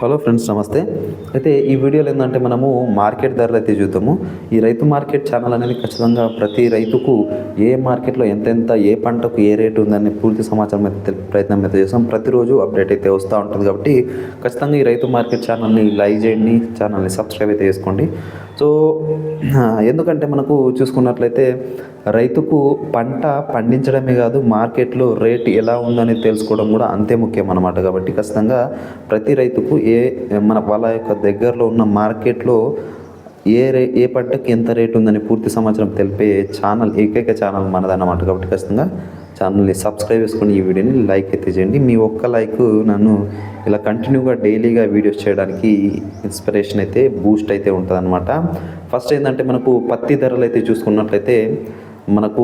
Hello friends నమస్తే. అయితే ఈ వీడియోలో ఏంటంటే మనము మార్కెట్ ధరలు అయితే చూద్దాము. ఈ రైతు మార్కెట్ ఛానల్ అనేది ఖచ్చితంగా ప్రతి రైతుకు ఏ మార్కెట్లో ఎంతెంత ఏ పంటకు ఏ రేటు ఉందని పూర్తి సమాచారం అయితే ప్రయత్నం అయితే చేస్తాం. ప్రతిరోజు అప్డేట్ అయితే వస్తూ ఉంటుంది కాబట్టి ఖచ్చితంగా ఈ రైతు మార్కెట్ ఛానల్ని లైక్ చేయండి ఛానల్ని సబ్స్క్రైబ్ అయితే చేసుకోండి. సో ఎందుకంటే మనకు చూసుకున్నట్లయితే రైతుకు పంట పండించడమే కాదు మార్కెట్లో రేట్ ఎలా ఉందని తెలుసుకోవడం కూడా అంతే ముఖ్యం అనమాట కాబట్టి ఖచ్చితంగా ప్రతి రైతుకు ఏ మన వాళ్ళ యొక్క దగ్గరలో ఉన్న మార్కెట్లో ఏ రే ఏ పంటకి ఎంత రేట్ ఉందని పూర్తి సమాచారం తెలిపే ఛానల్ ఏకైక ఛానల్ మనదన్నమాట. కాబట్టి ఖచ్చితంగా ఛానల్ని సబ్స్క్రైబ్ చేసుకుని ఈ వీడియోని లైక్ అయితే చేయండి. మీ ఒక్క లైక్ నన్ను ఇలా కంటిన్యూగా డైలీగా వీడియోస్ చేయడానికి ఇన్స్పిరేషన్ అయితే బూస్ట్ అయితే ఉంటుంది ఫస్ట్ ఏంటంటే మనకు పత్తి ధరలు అయితే చూసుకున్నట్లయితే మనకు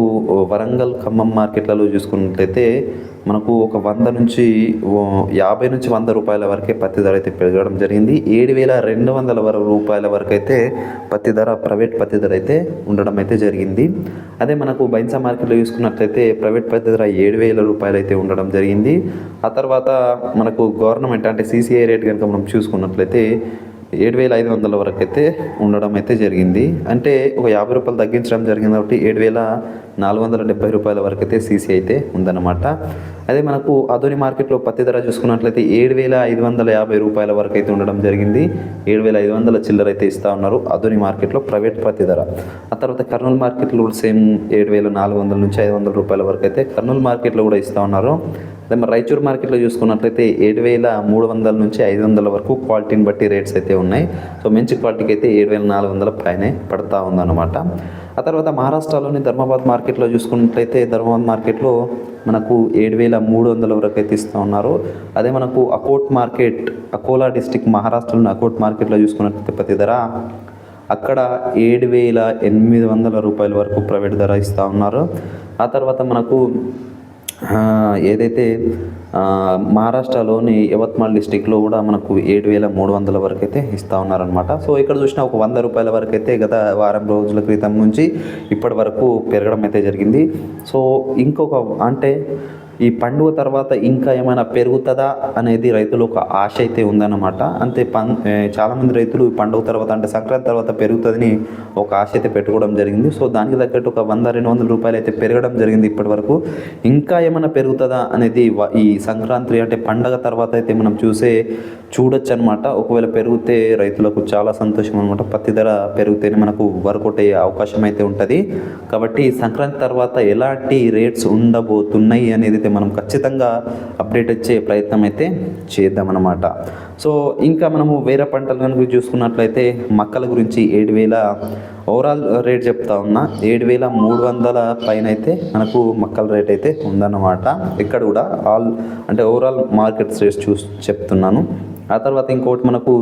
వరంగల్ ఖమ్మం మార్కెట్లలో చూసుకున్నట్లయితే మనకు ఒక వంద నుంచి యాభై నుంచి వంద రూపాయల వరకే పత్తి ధర అయితే పెరగడం జరిగింది. ఏడు వేల రెండు వందల వరకు రూపాయల వరకు అయితే పత్తి ధర ప్రైవేట్ పత్తి ధర అయితే ఉండడం అయితే జరిగింది. అదే మనకు బైన్సా మార్కెట్లో చూసుకున్నట్లయితే ప్రైవేట్ పత్తి ధర ఏడు వేల రూపాయలు అయితే ఉండడం జరిగింది. ఆ తర్వాత మనకు గవర్నమెంట్ అంటే సీసీఐ రేట్ కనుక మనం చూసుకున్నట్లయితే ఏడు వేల ఐదు వందల వరకు అయితే ఉండడం అయితే జరిగింది. అంటే ఒక యాభై రూపాయలు తగ్గించడం జరిగింది కాబట్టి ఏడు వేల నాలుగు వందల డెబ్బై రూపాయల వరకు అయితే సీసీ అయితే ఉందన్నమాట. అదే మనకు ఆధుని మార్కెట్లో పత్తి ధర చూసుకున్నట్లయితే ఏడు వేల ఐదు వందల యాభై రూపాయల వరకు అయితే ఉండడం జరిగింది. ఏడు వేల ఐదు వందల చిల్లర అయితే ఇస్తూ ఉన్నారు ఆధుని మార్కెట్లో ప్రైవేట్ పత్తి ధర. ఆ తర్వాత కర్నూలు మార్కెట్లో సేమ్ ఏడు వేల నాలుగు వందల నుంచి ఐదు వందల రూపాయల వరకు అయితే కర్నూలు మార్కెట్లో కూడా ఇస్తూ ఉన్నారు. అదే మరి రాయచూరు మార్కెట్లో చూసుకున్నట్లయితే ఏడు వేల మూడు వందల నుంచి ఐదు వందల వరకు క్వాలిటీని బట్టి రేట్స్ అయితే ఉన్నాయి. సో మంచి క్వాలిటీకి అయితే ఏడు వేల నాలుగు వందల పైనే పడతా ఉందన్నమాట. ఆ తర్వాత మహారాష్ట్రలోని ధర్మాబాద్ మార్కెట్లో చూసుకున్నట్లయితే ధర్మాబాద్ మార్కెట్లో మనకు ఏడు వేల మూడు వందల వరకు అయితే ఇస్తూ ఉన్నారు. అదే మనకు అకోట్ మార్కెట్ అకోలా డిస్టిక్ మహారాష్ట్రలోని అకోట్ మార్కెట్లో చూసుకున్నట్లయితే ప్రతి ధర అక్కడ ఏడు వేల ఎనిమిది వందల రూపాయల వరకు ప్రైవేట్ ధర ఇస్తూ ఉన్నారు. ఆ తర్వాత మనకు ఏదైతే మహారాష్ట్రలోని యవత్మాల్ డిస్టిక్లో కూడా మనకు ఏడు వేల మూడు వందల వరకు అయితే ఇస్తూ ఉన్నారనమాట సో ఇక్కడ చూసిన ఒక వంద రూపాయల వరకు అయితే గత వారం రోజుల క్రితం నుంచి ఇప్పటి వరకు పెరగడం అయితే జరిగింది. సో ఇంకొక అంటే ఈ పండుగ తర్వాత ఇంకా ఏమైనా పెరుగుతుందా అనేది రైతులు ఒక ఆశ అయితే ఉందన్నమాట. అంతే పం చాలామంది రైతులు ఈ పండుగ తర్వాత అంటే సంక్రాంతి తర్వాత పెరుగుతుందని ఒక ఆశ అయితే పెట్టుకోవడం జరిగింది. సో దానికి తగ్గట్టు ఒక వంద రెండు వందల రూపాయలు అయితే పెరగడం జరిగింది ఇప్పటి వరకు ఇంకా ఏమైనా పెరుగుతుందా అనేది ఈ సంక్రాంతి అంటే పండగ తర్వాత అయితే మనం చూసే చూడొచ్చు అనమాట ఒకవేళ పెరిగితే రైతులకు చాలా సంతోషం అనమాట పత్తి ధర పెరిగితేనే మనకు వర్కౌట్ అయ్యే అవకాశం అయితే ఉంటుంది. కాబట్టి సంక్రాంతి తర్వాత ఎలాంటి రేట్స్ ఉండబోతున్నాయి అనేది అయితే మనం ఖచ్చితంగా అప్డేట్ వచ్చే ప్రయత్నం అయితే చేద్దామన్నమాట. సో ఇంకా మనము వేరే పంటల కనుక చూసుకున్నట్లయితే మక్కల గురించి ఏడు వేల ఓవరాల్ రేట్ చెప్తా ఉన్నా. ఏడు వేల మూడు వందల పైన అయితే మనకు మక్కల రేట్ అయితే ఉందన్నమాట. ఇక్కడ కూడా ఆల్ అంటే ఓవరాల్ మార్కెట్ రేట్స్ చూ చెప్తున్నాను. ఆ తర్వాత ఇంకోటి మనకు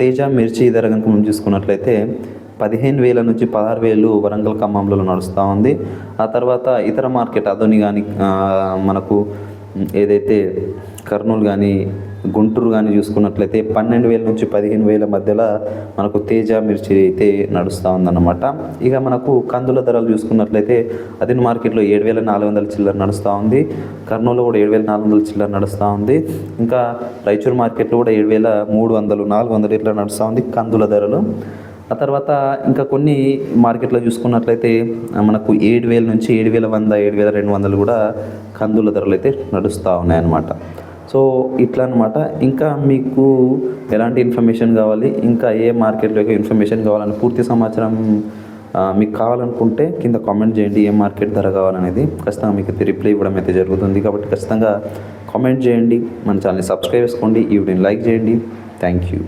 తేజ మిర్చి ధర కనుక మనం చూసుకున్నట్లయితే పదిహేను వేల నుంచి పదహారు వేలు వరంగల్ ఖమ్మంలో నడుస్తూ ఉంది. ఆ తర్వాత ఇతర మార్కెట్ అదోని కానీ మనకు ఏదైతే కర్నూలు కానీ గుంటూరు కానీ చూసుకున్నట్లయితే పన్నెండు వేల నుంచి పదిహేను వేల మధ్యలో మనకు తేజ మిర్చి అయితే నడుస్తూ ఉందన్నమాట. ఇక మనకు కందుల ధరలు చూసుకున్నట్లయితే అదే మార్కెట్లో ఏడు వేల నాలుగు వందల చిల్లర నడుస్తూ ఉంది. కర్నూలు కూడా ఏడు వేల నాలుగు వందల చిల్లర నడుస్తూ ఉంది. ఇంకా రాయచూరు మార్కెట్లో కూడా ఏడు వేల మూడు వందలు నాలుగు వందలు ఇట్లా నడుస్తూ ఉంది కందుల ధరలు. ఆ తర్వాత ఇంకా కొన్ని మార్కెట్లో చూసుకున్నట్లయితే మనకు ఏడు వేల నుంచి ఏడు వేల వంద ఏడు వేల రెండు వందలు కూడా కందుల ధరలు అయితే నడుస్తూ ఉన్నాయన్నమాట. సో ఇట్లా అనమాట ఇంకా మీకు ఎలాంటి ఇన్ఫర్మేషన్ కావాలి ఇంకా ఏ మార్కెట్లో ఇన్ఫర్మేషన్ కావాలని పూర్తి సమాచారం మీకు కావాలనుకుంటే కింద కామెంట్ చేయండి ఏ మార్కెట్ ధర కావాలనేది. ఖచ్చితంగా మీకు రిప్లై ఇవ్వడం అయితే జరుగుతుంది. కాబట్టి ఖచ్చితంగా కామెంట్ చేయండి మన ఛానల్ని సబ్స్క్రైబ్ చేసుకోండి ఈ వీడియోని లైక్ చేయండి. Thank you.